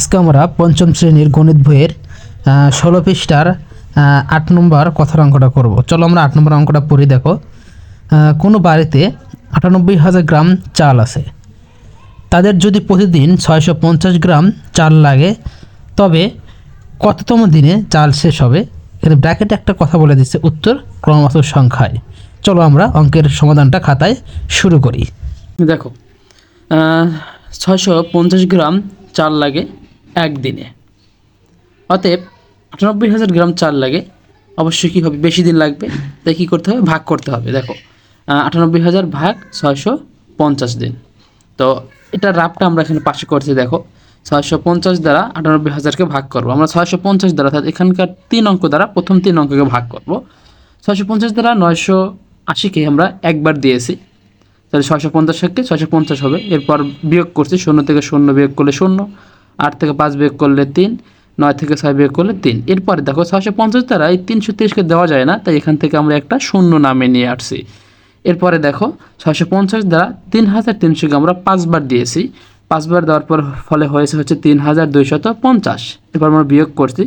আজকে আমরা পঞ্চম শ্রেণির গণিত বইয়ের ষোলো পৃষ্ঠার আট নম্বর কথার অঙ্কটা করব। চলো আমরা আট নম্বর অঙ্কটা পড়ি, দেখো। কোনো বাড়িতে আটানব্বই হাজার গ্রাম চাল আছে। তাদের যদি প্রতিদিন ছয়শো পঞ্চাশ গ্রাম চাল লাগে, তবে কততম দিনে চাল শেষ হবে? এখানে ব্র্যাকেটে একটা কথা বলে দিচ্ছে, উত্তর ক্রমবাচক সংখ্যায়। চলো আমরা অঙ্কের সমাধানটা খাতায় শুরু করি। দেখো ছয়শো পঞ্চাশ গ্রাম চাল লাগে একদিনে। অতএব আটানব্বই হাজার গ্রাম চাল লাগে, অবশ্যই কী হবে? বেশি দিন লাগবে। তাই কী করতে হবে? ভাগ করতে হবে। দেখো আটানব্বই হাজার ভাগ ছয়শো পঞ্চাশ দিন। তো এটা রাফটা আমরা এখানে পাশে করছি, দেখো। ছয়শো পঞ্চাশ দ্বারা আটানব্বই হাজারকে ভাগ করব। আমরা ছয়শো পঞ্চাশ দ্বারা অর্থাৎ এখানকার তিন অঙ্ক দ্বারা প্রথম তিন অঙ্ককে ভাগ করব। ছয়শো পঞ্চাশ দ্বারা নয়শো আশিকে আমরা একবার দিয়েছি। তাহলে ছয়শো পঞ্চাশ থেকে ছয়শো পঞ্চাশ হবে। এরপর বিয়োগ করছি শূন্য থেকে শূন্য, বিয়োগ করলে শূন্য। আট থেকে পাঁচ বিয়োগ করলে তিন, নয় থেকে ছয় বিয়োগ করলে তিন। এরপরে দেখো ছয়শো পঞ্চাশ দ্বারা এই তিনশো তিরিশকে দেওয়া যায় না, তাই এখান থেকে আমরা একটা শূন্য নামে নিয়ে আসছি। এরপরে দেখো ছয়শো পঞ্চাশ দ্বারা তিন হাজার তিনশোকে আমরা পাঁচবার দিয়েছি। পাঁচবার দেওয়ার পর ফলে হয়েছে হচ্ছে তিন হাজার দুইশত পঞ্চাশ। এরপর আমরা বিয়োগ করছি।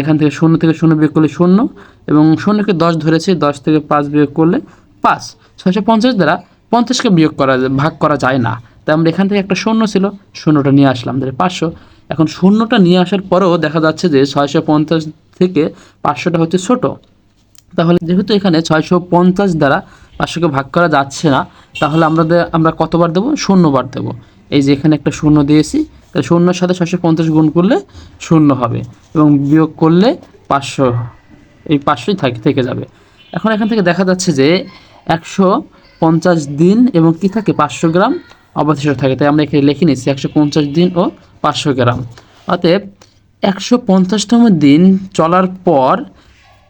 এখান থেকে শূন্য থেকে শূন্য বিয়োগ করলে শূন্য এবং শূন্যকে দশ ধরেছি, দশ থেকে পাঁচ বিয়োগ করলে পাঁচ। ছয়শো পঞ্চাশ দ্বারা পঞ্চাশকে বিয়োগ করা ভাগ করা যায় না। তাই আমরা এখান থেকে একটা শূন্য ছিল, শূন্যটা নিয়ে আসলাম। তাহলে পাঁচশো। এখন শূন্যটা নিয়ে আসার পরেও দেখা যাচ্ছে যে ছয়শো পঞ্চাশ থেকে পাঁচশোটা হচ্ছে ছোট। তাহলে যেহেতু এখানে ছয়শো পঞ্চাশ দ্বারা পাঁচশোকে ভাগ করা যাচ্ছে না, তাহলে আমরা আমরা কতবার দেবো? শূন্যবার দেবো। এই যে এখানে একটা শূন্য দিয়েছি তাই শূন্যর সাথে ছয়শো পঞ্চাশ গুণ করলে শূন্য হবে এবং বিয়োগ করলে পাঁচশো, এই পাঁচশোই থাকে থেকে যাবে। এখন এখান থেকে দেখা যাচ্ছে যে একশো পঞ্চাশ দিন এবং কি থাকে? পাঁচশো গ্রাম। অবশিষ্ট থাকে। তাই আমরা এখানে লিখে নিচ্ছি একশো পঞ্চাশ দিন ও পাঁচশো গ্রাম। অতএব একশো পঞ্চাশতম দিন চলার পর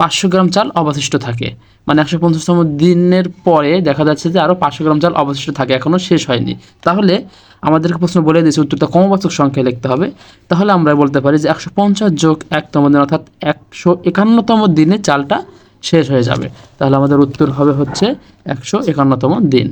পাঁচশো গ্রাম চাল অবশিষ্ট থাকে। মানে একশো পঞ্চাশতম দিনের পরে দেখা যাচ্ছে যে আরও পাঁচশো গ্রাম চাল অবশিষ্ট থাকে এখনও শেষ হয়নি। তাহলে আমাদেরকে প্রশ্ন বলে দিয়েছে, উত্তরটা কমবাচক সংখ্যায় লিখতে হবে। তাহলে আমরা বলতে পারি যে একশো পঞ্চাশ যোগ একতম দিন, অর্থাৎ একশো একান্নতম দিনে চালটা শেষ হয়ে যাবে। তাহলে আমাদের উত্তর হবে হচ্ছে একশো একান্নতম দিন।